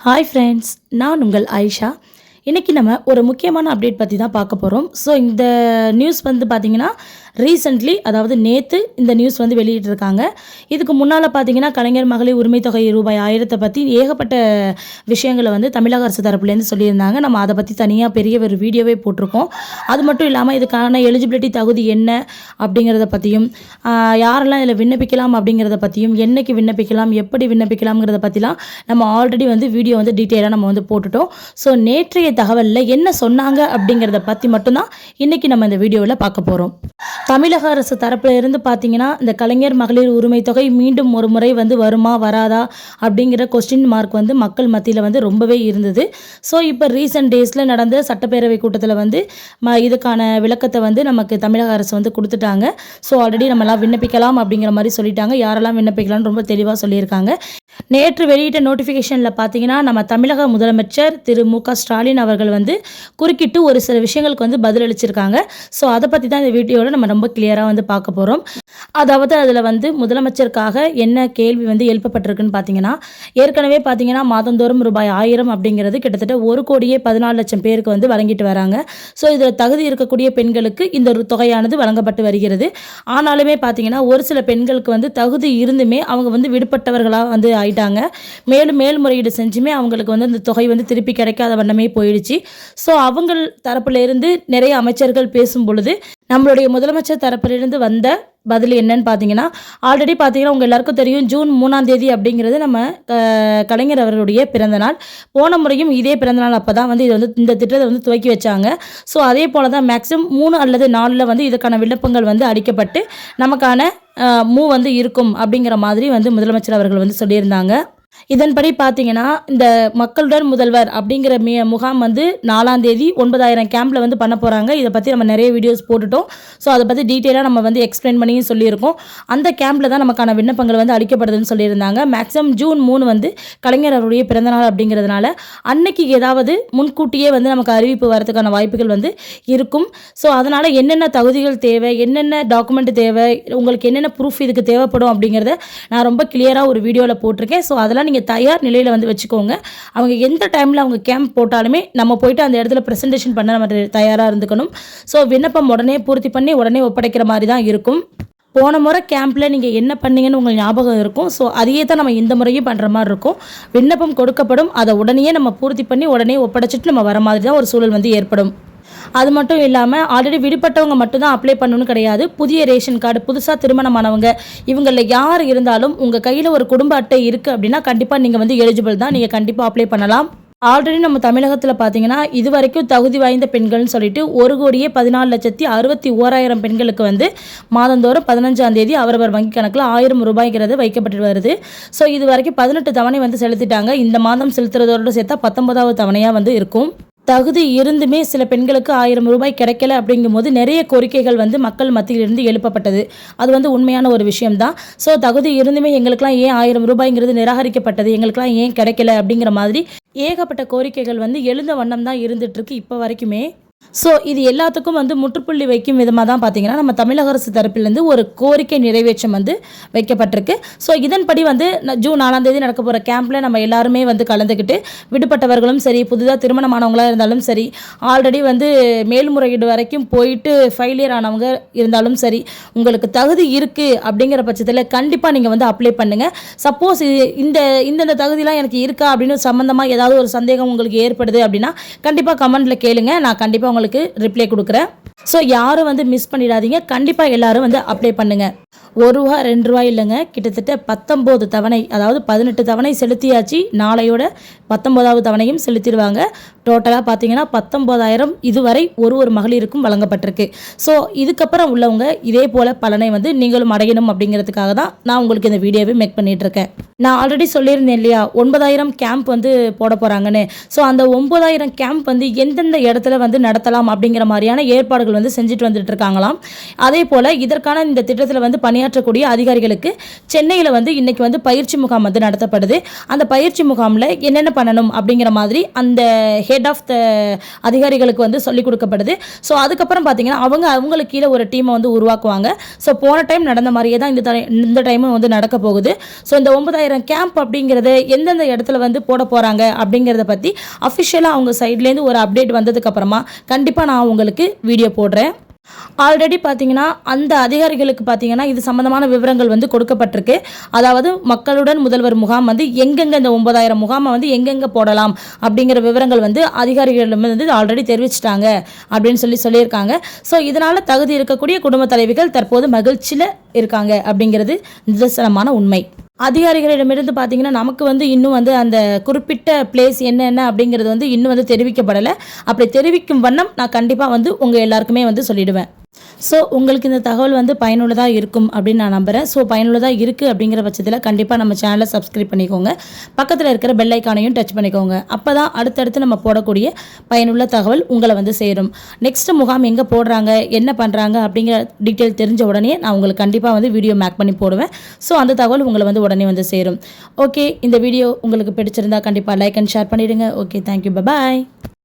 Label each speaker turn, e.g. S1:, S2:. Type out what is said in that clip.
S1: Hi friends நான் உங்கள் ஆயிஷா. இன்றைக்கி நம்ம ஒரு முக்கியமான அப்டேட் பற்றி தான் பார்க்க போகிறோம் ஸோ இந்த நியூஸ் வந்து பார்த்திங்கன்னா ரீசெண்ட்லி அதாவது நேற்று இந்த நியூஸ் வந்து வெளியிட்டிருக்காங்க. இதுக்கு முன்னால் பார்த்தீங்கன்னா கலைஞர் மகளிர் உரிமை தொகை ரூபாய் ஆயிரத்தை பற்றி ஏகப்பட்ட விஷயங்களை வந்து தமிழக அரசு தரப்புலேருந்து சொல்லியிருந்தாங்க. நம்ம அதை பற்றி தனியாக பெரிய ஒரு வீடியோவே போட்டிருக்கோம். அது மட்டும் இல்லாமல் இதுக்கான எலிஜிபிலிட்டி தகுதி என்ன அப்படிங்கிறத பற்றியும் யாரெல்லாம் இதில் விண்ணப்பிக்கலாம் அப்படிங்கிறத பற்றியும் என்னைக்கு விண்ணப்பிக்கலாம் எப்படி விண்ணப்பிக்கலாம்ங்கிறத பற்றிலாம் நம்ம ஆல்ரெடி வந்து வீடியோ வந்து டீட்டெயிலாக நம்ம வந்து போட்டுட்டோம். ஸோ நேற்றைய தகவலில் என்ன சொன்னாங்க அப்படிங்கிறத பற்றி மட்டும்தான் இன்றைக்கி நம்ம இந்த வீடியோவில் பார்க்க போகிறோம் தமிழக அரசு தரப்பில் இருந்து பார்த்தீங்கன்னா இந்த கலைஞர் மகளிர் உரிமை தொகை மீண்டும் ஒரு முறை வந்து வருமா வராதா அப்படிங்கிற கொஸ்டின் மார்க் வந்து மக்கள் மத்தியில் வந்து ரொம்பவே இருந்தது. ஸோ இப்போ ரீசெண்ட் டேஸில் நடந்த சட்டப்பேரவை கூட்டத்தில் வந்து ம இதுக்கான விளக்கத்தை வந்து நமக்கு தமிழக அரசு வந்து கொடுத்துட்டாங்க. ஸோ ஆல்ரெடி நம்மளாம் விண்ணப்பிக்கலாம் அப்படிங்கிற மாதிரி சொல்லிட்டாங்க. யாரெல்லாம் விண்ணப்பிக்கலாம்னு ரொம்ப தெளிவாக சொல்லியிருக்காங்க. நேற்று வெளியிட்ட நோட்டிஃபிகேஷனில் பார்த்தீங்கன்னா நம்ம தமிழக முதலமைச்சர் திரு மு க ஸ்டாலின் அவர்கள் வந்து குறுக்கிட்டு ஒரு சில விஷயங்களுக்கு வந்து பதிலளிச்சிருக்காங்க. ஸோ அதை பற்றி தான் இந்த வீடியோவில் நம்ம ரொம்ப கிளியராக வந்து பார்க்க போகிறோம் அதாவது அதில் வந்து முதலமைச்சருக்காக என்ன கேள்வி வந்து எழுப்பப்பட்டிருக்குன்னு பார்த்தீங்கன்னா ஏற்கனவே பார்த்தீங்கன்னா மாதந்தோறும் ரூபாய் ஆயிரம் அப்படிங்கிறது கிட்டத்தட்ட ஒரு கோடியே பதினாலு லட்சம் பேருக்கு வந்து வழங்கிட்டு வராங்க. ஸோ இதில் தகுதி இருக்கக்கூடிய பெண்களுக்கு இந்த ஒரு தொகையானது வழங்கப்பட்டு வருகிறது. ஆனாலுமே பார்த்தீங்கன்னா ஒரு சில பெண்களுக்கு வந்து தகுதி இருந்துமே அவங்க வந்து விடுபட்டவர்களாக வந்து ஆயிட்டாங்க. மேலும் மேல்முறையீடு செஞ்சுமே அவங்களுக்கு வந்து அந்த தொகை வந்து திருப்பி கிடைக்காத வண்ணமே போயிடுச்சு. ஸோ அவங்க தரப்புல இருந்து நிறைய அமைச்சர்கள் பேசும் பொழுது நம்மளுடைய முதலமைச்சர் தரப்பிலிருந்து வந்த பதில் என்னன்னு பார்த்தீங்கன்னா ஆல்ரெடி பார்த்தீங்கன்னா உங்கள் எல்லாருக்கும் தெரியும் ஜூன் மூணாம் தேதி அப்படிங்கிறது நம்ம கலைஞர் அவர்களுடைய பிறந்தநாள். போன முறையும் இதே பிறந்தநாள் அப்போ தான் வந்து இது வந்து இந்த திட்டத்தை வந்து துவக்கி வச்சாங்க. ஸோ அதே போல் தான் மேக்ஸிமம் மூணு அல்லது நாலில் வந்து இதுக்கான விண்ணப்பங்கள் வந்து அடிக்கப்பட்டு நமக்கான மூ வந்து இருக்கும் அப்படிங்கிற மாதிரி வந்து முதலமைச்சர் அவர்கள் வந்து சொல்லியிருந்தாங்க. இதன்படி பார்த்தீங்கன்னா இந்த மக்களுடன் முதல்வர் அப்படிங்கிற மி முகாம் வந்து நாலாம் தேதி ஒன்பதாயிரம் கேம்பில் வந்து பண்ண போகிறாங்க இதை பற்றி நம்ம நிறைய வீடியோஸ் போட்டுட்டோம். ஸோ அதை பற்றி டீட்டெயிலாக நம்ம வந்து எக்ஸ்பிளைன் பண்ணியும் சொல்லியிருக்கோம். அந்த கேம்பில் தான் நமக்கான விண்ணப்பங்கள் வந்து அளிக்கப்படுதுன்னு சொல்லியிருந்தாங்க. மேக்ஸிமம் ஜூன் மூணு வந்து கலைஞர் அவருடைய பிறந்தநாள் அப்படிங்கிறதுனால அன்னைக்கு ஏதாவது முன்கூட்டியே வந்து நமக்கு அறிவிப்பு வரதுக்கான வாய்ப்புகள் வந்து இருக்கும். ஸோ அதனால் என்னென்ன தகுதிகள் தேவை என்னென்ன டாக்குமெண்ட் தேவை உங்களுக்கு என்னென்ன ப்ரூஃப் இதுக்கு தேவைப்படும் அப்படிங்கிறத நான் ரொம்ப கிளியராக ஒரு வீடியோவில் போட்டிருக்கேன். ஸோ அதில் அதெல்லாம் நீங்கள் தயார் நிலையில் வந்து வச்சுக்கோங்க. அவங்க எந்த டைமில் அவங்க கேம்ப் போட்டாலுமே நம்ம போயிட்டு அந்த இடத்துல ப்ரெசன்டேஷன் பண்ண நம்ம தயாராக இருந்துக்கணும். ஸோ விண்ணப்பம் உடனே பூர்த்தி பண்ணி உடனே ஒப்படைக்கிற மாதிரி தான் இருக்கும். போன முறை கேம்பில் நீங்கள் என்ன பண்ணீங்கன்னு உங்களுக்கு ஞாபகம் இருக்கும். ஸோ அதையே தான் நம்ம இந்த முறையும் பண்ணுற மாதிரி இருக்கும். விண்ணப்பம் கொடுக்கப்படும். அதை உடனே நம்ம பூர்த்தி பண்ணி உடனே ஒப்படைச்சிட்டு நம்ம வர மாதிரி தான் ஒரு சூழல் வந்து ஏற்படும். அது மட்டும் இல்லாமல் ஆல்ரெடி விடுபட்டவங்க மட்டும்தான் அப்ளை பண்ணணும்னு கிடையாது. புதிய ரேஷன் கார்டு புதுசாக திருமணமானவங்க இவங்களில் யார் இருந்தாலும் உங்கள் கையில் ஒரு குடும்ப அட்டை இருக்குது அப்படின்னா கண்டிப்பாக நீங்கள் வந்து எலிஜிபிள் தான். நீங்கள் கண்டிப்பாக அப்ளை பண்ணலாம். ஆல்ரெடி நம்ம தமிழகத்தில் பார்த்தீங்கன்னா இது வரைக்கும் தகுதி வாய்ந்த பெண்கள்னு சொல்லிட்டு ஒரு கோடியே பதினாலு லட்சத்தி அறுபத்தி ஓராயிரம் பெண்களுக்கு வந்து மாதந்தோறும் பதினஞ்சாம் தேதி அவரவர் வங்கி கணக்கில் ஆயிரம் ரூபாய்ங்கிறது வைக்கப்பட்டு வருது. ஸோ இது வரைக்கும் பதினெட்டு தவணை வந்து செலுத்திட்டாங்க. இந்த மாதம் செலுத்துறதோடு சேர்த்தா பத்தொன்பதாவது தவணையாக வந்து இருக்கும். தகுதி இருந்துமே சில பெண்களுக்கு ஆயிரம் ரூபாய் கிடைக்கல அப்படிங்கும்போது நிறைய கோரிக்கைகள் வந்து மக்கள் மத்தியிலிருந்து எழுப்பப்பட்டது. அது வந்து உண்மையான ஒரு விஷயம்தான். ஸோ தகுதி இருந்துமே எங்களுக்கெல்லாம் ஏன் ஆயிரம் ரூபாய்ங்கிறது நிராகரிக்கப்பட்டது? எங்களுக்கெல்லாம் ஏன் கிடைக்கல அப்படிங்கிற மாதிரி ஏகப்பட்ட கோரிக்கைகள் வந்து எழுந்த வண்ணம் தான் இருந்துட்டு இருக்கு இப்போ வரைக்குமே. ஸோ இது எல்லாத்துக்கும் வந்து முற்றுப்புள்ளி வைக்கும் விதமாக தான் பார்த்தீங்கன்னா நம்ம தமிழக அரசு தரப்பிலேருந்து ஒரு கோரிக்கை நிறைவேற்றம் வந்து வைக்கப்பட்டிருக்கு. ஸோ இதன்படி வந்து ஜூன் நாலாம் தேதி நடக்க போகிற கேம்பில் நம்ம எல்லாருமே வந்து கலந்துக்கிட்டு விடுபட்டவர்களும் சரி புதுதாக திருமணமானவங்களாக இருந்தாலும் சரி ஆல்ரெடி வந்து மேல்முறையீடு வரைக்கும் போயிட்டு ஃபெயிலியர் ஆனவங்க இருந்தாலும் சரி உங்களுக்கு தகுதி இருக்குது அப்படிங்கிற பட்சத்தில் கண்டிப்பாக நீங்கள் வந்து அப்ளை பண்ணுங்கள் சப்போஸ் இந்த இந்தந்த தகுதிலாம் எனக்கு இருக்கா அப்படின்னு சம்மந்தமாக ஏதாவது ஒரு சந்தேகம் உங்களுக்கு ஏற்படுது அப்படின்னா கண்டிப்பாக கமெண்ட்டில் கேளுங்க. நான் கண்டிப்பாக உங்களுக்கு ரிப்ளை கொடுக்குறேன். ஸோ யாரும் வந்து மிஸ் பண்ணிடாதீங்க. கண்டிப்பாக எல்லாரும் வந்து அப்ளை பண்ணுங்கள் ஒரு ரூபா ரெண்டு ரூபா இல்லைங்க. கிட்டத்தட்ட பத்தொம்போது தவணை அதாவது பதினெட்டு தவணை செலுத்தியாச்சு. நாளையோட பத்தொம்போதாவது தவணையும் செலுத்திடுவாங்க. டோட்டலாக பார்த்தீங்கன்னா பத்தொம்போதாயிரம் இதுவரை ஒரு ஒரு மகளிருக்கும் வழங்கப்பட்டிருக்கு. ஸோ இதுக்கப்புறம் உள்ளவங்க இதே போல் பலனை வந்து நீங்களும் அடையணும் அப்படிங்கிறதுக்காக தான் நான் உங்களுக்கு இந்த வீடியோவை மேக் பண்ணிட்டு இருக்கேன் நான் ஆல்ரெடி சொல்லியிருந்தேன் இல்லையா ஒன்பதாயிரம் கேம்ப் வந்து போட போகிறாங்கன்னு ஸோ அந்த ஒன்பதாயிரம் கேம்ப் வந்து எந்தெந்த இடத்துல வந்து நடத்தலாம் அப்படிங்கிற மாதிரியான ஏற்பாடுகள் வந்து செஞ்சுட்டு வந்துட்டு இருக்காங்களாம் அதே போல் இதற்கான இந்த திட்டத்தில் வந்து பணியாற்றக்கூடிய அதிகாரிகளுக்கு சென்னையில் வந்து இன்றைக்கி வந்து பயிற்சி முகாம் வந்து நடத்தப்படுது. அந்த பயிற்சி முகாமில் என்னென்ன பண்ணணும் அப்படிங்கிற மாதிரி அந்த ஹெட் ஆஃப் த அதிகாரிகளுக்கு வந்து சொல்லிக் கொடுக்கப்படுது. ஸோ அதுக்கப்புறம் பார்த்தீங்கன்னா அவங்க அவங்களுக்கு கீழே ஒரு டீமை வந்து உருவாக்குவாங்க. ஸோ போன டைம் நடந்த மாதிரியே தான் இந்த இந்த டைமும் வந்து நடக்க போகுது. ஸோ இந்த ஒன்பதாயிரம் கேம்ப் அப்படிங்கிறது எந்தெந்த இடத்துல வந்து போட போகிறாங்க அப்படிங்கிறத பற்றி அஃபிஷியலாக அவங்க சைட்லேருந்து ஒரு அப்டேட் வந்ததுக்கப்புறமா கண்டிப்பாக நான் உங்களுக்கு வீடியோ போடுறேன். ஆல்ரெடி பார்த்தீங்கன்னா அந்த அதிகாரிகளுக்கு பார்த்தீங்கன்னா இது சம்மந்தமான விவரங்கள் வந்து கொடுக்கப்பட்டிருக்கு. அதாவது மக்களுடன் முதல்வர் முகாம் வந்து எங்கெங்கே இந்த ஒன்பதாயிரம் முகாமை வந்து எங்கெங்கே போடலாம் அப்படிங்கிற விவரங்கள் வந்து அதிகாரிகளிடம் வந்து ஆல்ரெடி தெரிவிச்சிட்டாங்க அப்படின்னு சொல்லி சொல்லியிருக்காங்க. ஸோ இதனால் தகுதி இருக்கக்கூடிய குடும்ப தலைவிகள் தற்போது மகிழ்ச்சியில் இருக்காங்க அப்படிங்கிறது நிதர்சனமான உண்மை. அதிகாரிகளிடமிருந்து பார்த்தீங்கன்னா நமக்கு வந்து இன்னும் வந்து அந்த குறிப்பிட்ட பிளேஸ் என்னென்ன அப்படிங்கிறது வந்து இன்னும் வந்து தெரிவிக்கப்படலை. அப்படி தெரிவிக்கும் வண்ணம் நான் கண்டிப்பாக வந்து உங்கள் எல்லாருக்குமே வந்து சொல்லிடுவேன். ஸோ உங்களுக்கு இந்த தகவல் வந்து பயனுள்ளதாக இருக்கும் அப்படின்னு நான் நம்புகிறேன் ஸோ பயனுள்ளதாக இருக்குது அப்படிங்கிற பட்சத்தில் கண்டிப்பாக நம்ம சேனலை சப்ஸ்கிரைப் பண்ணிக்கோங்க. பக்கத்தில் இருக்கிற பெல் ஐக்கானையும் டச் பண்ணிக்கோங்க. அப்போ தான் அடுத்தடுத்து நம்ம போடக்கூடிய பயனுள்ள தகவல் உங்களை வந்து சேரும். நெக்ஸ்ட் முகாம் எங்கே போடுறாங்க என்ன பண்ணுறாங்க அப்படிங்கிற டீட்டெயில் தெரிஞ்ச உடனே நான் உங்களுக்கு கண்டிப்பாக வந்து வீடியோ மேக் பண்ணி போடுவேன். ஸோ அந்த தகவல் உங்களை வந்து உடனே வந்து சேரும். ஓகே இந்த வீடியோ உங்களுக்கு பிடிச்சிருந்தா கண்டிப்பாக லைக் அண்ட் ஷேர் பண்ணிவிடுங்க ஓகே தேங்க்யூ பாய்